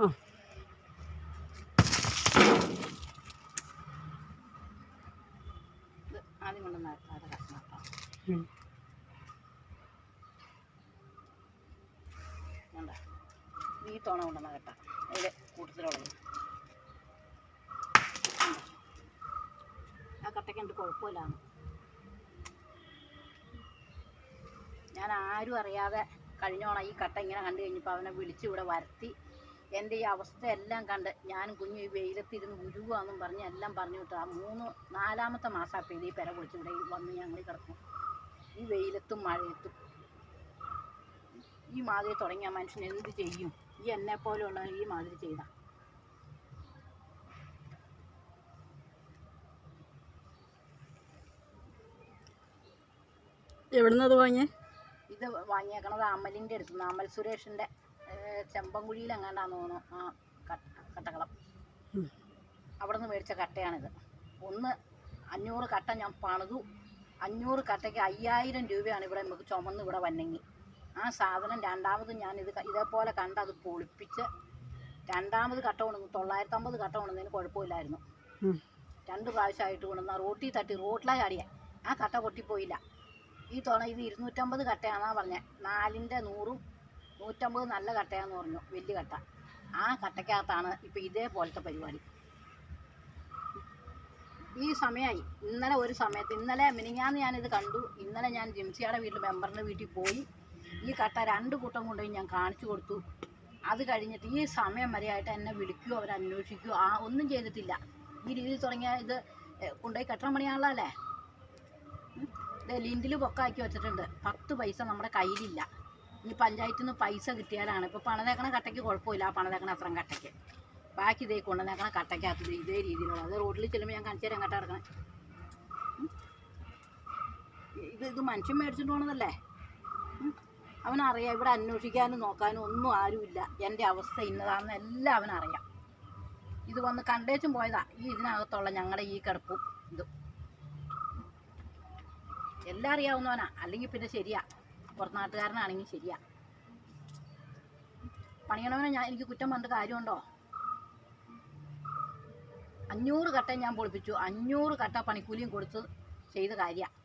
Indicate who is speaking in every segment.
Speaker 1: ആ.
Speaker 2: ഇത് ആദ്യം കൊണ്ടുവന്ന അത് കഷ്ണം ഈ തോണ കൊണ്ടുവന്ന കട്ട. അതിൽ കൂട്ടത്തിലുള്ളത് ആ കട്ടയ്ക്ക് ഞാൻ ആരും അറിയാതെ കഴിഞ്ഞോണം ഈ കട്ട ഇങ്ങനെ കണ്ടു കഴിഞ്ഞപ്പോൾ അവനെ വിളിച്ച് ഇവിടെ വരുത്തി എന്റെ ഈ അവസ്ഥ എല്ലാം കണ്ട് ഞാനും കുഞ്ഞു ഈ വെയിലത്തിരുന്ന് ഉരുവാന്നും പറഞ്ഞ് എല്ലാം പറഞ്ഞു വിട്ടു. ആ മൂന്ന് നാലാമത്തെ മാസം പേര് ഈ പെര പൊളിച്ച് ഇവിടെ ഈ വന്ന് ഞങ്ങൾ കിടക്കും. ഈ വെയിലത്തും മഴയത്തും. ഈ മാതിരി തുടങ്ങിയ മനുഷ്യൻ എന്ത് ചെയ്യും? ഈ എന്നെ പോലെയുള്ള ഈ മാതിരി ചെയ്ത.
Speaker 1: എവിടുന്നത് വാങ്ങിയേ?
Speaker 2: ഇത് വാങ്ങിയേക്കണത് അമലിന്റെ അടുത്ത് അമൽ സുരേഷിന്റെ ചെമ്പൻകുഴിയിൽ എങ്ങാണ്ടാന്ന് തോന്നുന്നു. ആ കട്ട കട്ടകളം. അവിടെ നിന്ന് മേടിച്ച കട്ടയാണിത്. ഒന്ന് അഞ്ഞൂറ് കട്ട ഞാൻ പണിതു. അഞ്ഞൂറ് കട്ടയ്ക്ക് അയ്യായിരം രൂപയാണ് ഇവിടെ നമുക്ക് ചുമന്ന് ഇവിടെ വന്നെങ്കിൽ ആ സാധനം രണ്ടാമത് ഞാൻ ഇത് ഇതേപോലെ കണ്ട് അത് പൊളിപ്പിച്ച് രണ്ടാമത് കട്ട കൊണ്ടു തൊള്ളായിരത്തമ്പത് കട്ട കൊണ്ടുവന്നതിന് കുഴപ്പമില്ലായിരുന്നു. രണ്ട് പ്രാവശ്യമായിട്ട് കൊണ്ടുവന്ന റോട്ടിൽ തട്ടി റോട്ടിലാ ചാടിയ. ആ കട്ട പൊട്ടിപ്പോയില്ല. ഈ തുണ ഇത് ഇരുന്നൂറ്റമ്പത് കട്ടയാണെന്നാ പറഞ്ഞത് നാലിന്റെ നൂറും നൂറ്റമ്പത് നല്ല കട്ടയാന്ന് പറഞ്ഞു വലിയ കട്ട. ആ കട്ടയ്ക്കകത്താണ് ഇപ്പം ഇതേപോലത്തെ പരിപാടി. ഈ സമയമായി ഇന്നലെ ഒരു സമയത്ത് ഇന്നലെ മിനിഞ്ഞാന്ന് ഞാനിത് കണ്ടു ഇന്നലെ ഞാൻ ജിംസിയുടെ വീട്ടിൽ മെമ്പറിന്റെ വീട്ടിൽ പോയി ഈ കട്ട രണ്ട് കൂട്ടം കൊണ്ടുപോയി ഞാൻ കാണിച്ചു കൊടുത്തു. അത് കഴിഞ്ഞിട്ട് ഈ സമയം വരെയായിട്ട് എന്നെ വിളിക്കുകയോ അവർ ആ ഒന്നും ചെയ്തിട്ടില്ല. ഈ രീതിയിൽ തുടങ്ങിയ ഇത് കൊണ്ടുപോയി കെട്ടണം പണിയാണല്ലേ ലിൻഡിൽ പൊക്കാക്കി വെച്ചിട്ടുണ്ട്. പത്ത് പൈസ നമ്മുടെ കയ്യിലില്ല. ഈ പഞ്ചായത്തിൽ നിന്ന് പൈസ കിട്ടിയാലാണ്. ഇപ്പോൾ പണിതേക്കണ കട്ടയ്ക്ക് കുഴപ്പമില്ല. ആ പണിതേക്കണ അത്രയും കട്ടയ്ക്ക്. ബാക്കി ഇതേ കൊണ്ടുവന്നേക്കണ കട്ടയ്ക്കകത്ത് ഇതേ രീതിയിലുള്ള. അത് റോഡിൽ ചെല്ലുമ്പോൾ ഞാൻ കാണിച്ചു തരാം കട്ട കിടക്കണേ ഇത് ഇത് മനുഷ്യൻ മേടിച്ചിട്ട് പോണതല്ലേ. അവനറിയാം. ഇവിടെ അന്വേഷിക്കാനും നോക്കാനും ഒന്നും ആരുമില്ല. എന്റെ അവസ്ഥ ഇന്നതാണെന്ന് എല്ലാം അവനറിയാം. ഇത് വന്ന് കണ്ടേച്ചും പോയതാ. ഈ ഇതിനകത്തുള്ള ഞങ്ങളുടെ ഈ കിടപ്പും ഇതും. എല്ലാം അറിയാവുന്നവനാ. അല്ലെങ്കിൽ പിന്നെ ശരിയാ. പുറത്തുനാട്ടുകാരനാണെങ്കിൽ ശരിയാ. പണിയണവനെ ഞാൻ എനിക്ക് കുറ്റം പറഞ്ഞിട്ട് കാര്യമുണ്ടോ? അഞ്ഞൂറ് കട്ട ഞാൻ പൊളിപ്പിച്ചു. അഞ്ഞൂറ് കട്ട പണിക്കൂലിയും കൊടുത്ത് ചെയ്ത കാര്യമാണ്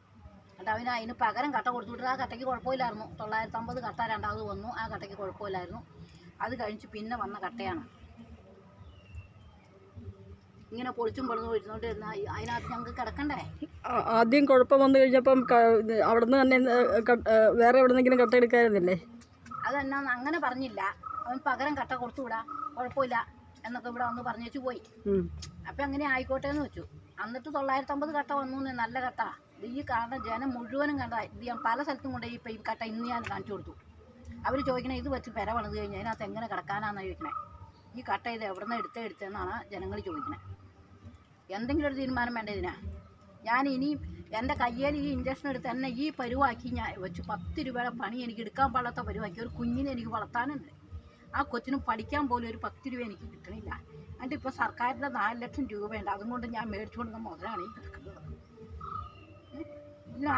Speaker 2: എന്നിട്ട് അവന് അതിന് പകരം കട്ട കൊടുത്തുവിട്ട് ആ കട്ടയ്ക്ക് കുഴപ്പമില്ലായിരുന്നു. തൊള്ളായിരത്തമ്പത് കട്ട രണ്ടാമത് വന്നു. ആ കട്ടയ്ക്ക് കുഴപ്പമില്ലായിരുന്നു. അത് കഴിച്ച് പിന്നെ വന്ന കട്ടയാണ്. ഇങ്ങനെ പൊളിച്ചും പൊളിച്ചും ഇരുന്നോണ്ട് ഇരുന്ന അതിനകത്ത് ഞങ്ങൾക്ക് കിടക്കണ്ടേ?
Speaker 1: ആദ്യം കുഴപ്പം വന്നു കഴിഞ്ഞപ്പം അവിടുന്ന് തന്നെ വേറെ എവിടെ നിന്നെങ്കിലും വേറെ എവിടെന്നെങ്കിലും കട്ട എടുക്കായിരുന്നില്ലേ?
Speaker 2: അതെന്നാ അങ്ങനെ പറഞ്ഞില്ല. അവൻ പകരം കട്ട കൊടുത്തുവിടാ. കുഴപ്പമില്ല എന്നൊക്കെ ഇവിടെ വന്ന് പറഞ്ഞു വെച്ചു
Speaker 1: പോയി.
Speaker 2: അപ്പം അങ്ങനെ ആയിക്കോട്ടെ എന്ന് വെച്ചു. എന്നിട്ട് തൊള്ളായിരത്തമ്പത് കട്ട വന്നു നല്ല കട്ട. ഈ കാണുന്ന ജനം മുഴുവനും കണ്ട ഇത് ഞാൻ പല സ്ഥലത്തും കൊണ്ട് ഇപ്പം ഈ കട്ട ഇന്ന് ഞാൻ കാണിച്ചു കൊടുത്തു. അവർ ചോദിക്കണേ ഇത് വെച്ച് പെര പണിത് കഴിഞ്ഞാൽ അതിനകത്ത് എങ്ങനെ കിടക്കാനാണെന്നാണ് ചോദിക്കണേ. ഈ കട്ട ഇത് എവിടെ നിന്ന് എടുത്ത് എടുത്തതെന്നാണ് ജനങ്ങൾ ചോദിക്കുന്നത് എന്തെങ്കിലും ഒരു തീരുമാനം വേണ്ട ഇതിനാ? ഞാൻ ഇനിയും എന്റെ കയ്യിൽ ഈ ഇഞ്ചക്ഷൻ എടുത്ത് എന്നെ ഈ പരുവാക്കി ഞാൻ വെച്ചു. പത്ത് രൂപയുടെ പണി എനിക്ക് എടുക്കാൻ പാടാത്ത പരുവാക്കി. ഒരു കുഞ്ഞിനെ എനിക്ക് വളർത്താനുണ്ട്. ആ കൊച്ചിനും പഠിക്കാൻ പോലും ഒരു പത്ത് രൂപ എനിക്ക് കിട്ടണില്ല. എന്നിട്ട് ഇപ്പോൾ സർക്കാരിന്റെ നാല് ലക്ഷം രൂപയുണ്ട് അതും കൊണ്ട് ഞാൻ മേടിച്ചു കൊടുക്കുന്ന മുതലാണ് ഈ കിടക്കുന്നത്.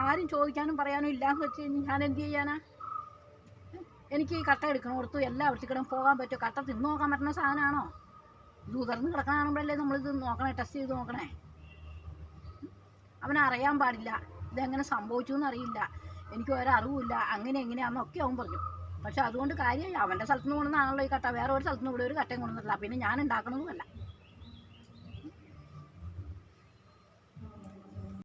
Speaker 2: ആരും ചോദിക്കാനും പറയാനും ഇല്ലാന്ന് വെച്ച് കഴിഞ്ഞാൽ ഞാൻ എന്ത് ചെയ്യാനാ? എനിക്ക് ഈ കട്ട എടുക്കണോടത്തും എല്ലാ വൃത്തിക്കടും പോകാൻ പറ്റുമോ? കട്ട തിന്നു നോക്കാൻ പറ്റുന്ന സാധനമാണോ? ഇത് ഉതർന്ന് നമ്മൾ നമ്മളിത് നോക്കണേ ടെസ്റ്റ് ചെയ്ത് നോക്കണേ? അവനറിയാൻ പാടില്ല. ഇതെങ്ങനെ സംഭവിച്ചു എന്നറിയില്ല എനിക്ക് ഒരറിവില്ല അങ്ങനെ എങ്ങനെയാണെന്നൊക്കെ അവൻ പറഞ്ഞു. പക്ഷെ അതുകൊണ്ട് കാര്യമില്ല. അവന്റെ സ്ഥലത്തുനിന്ന് കൊണ്ടുവന്നാണല്ലോ ഈ കട്ട. വേറെ ഒരു സ്ഥലത്തുനിന്ന് ഇവിടെ ഒരു കട്ടയും കൊണ്ടുവന്നിട്ടില്ല. പിന്നെ ഞാൻ ഉണ്ടാക്കണതുമല്ല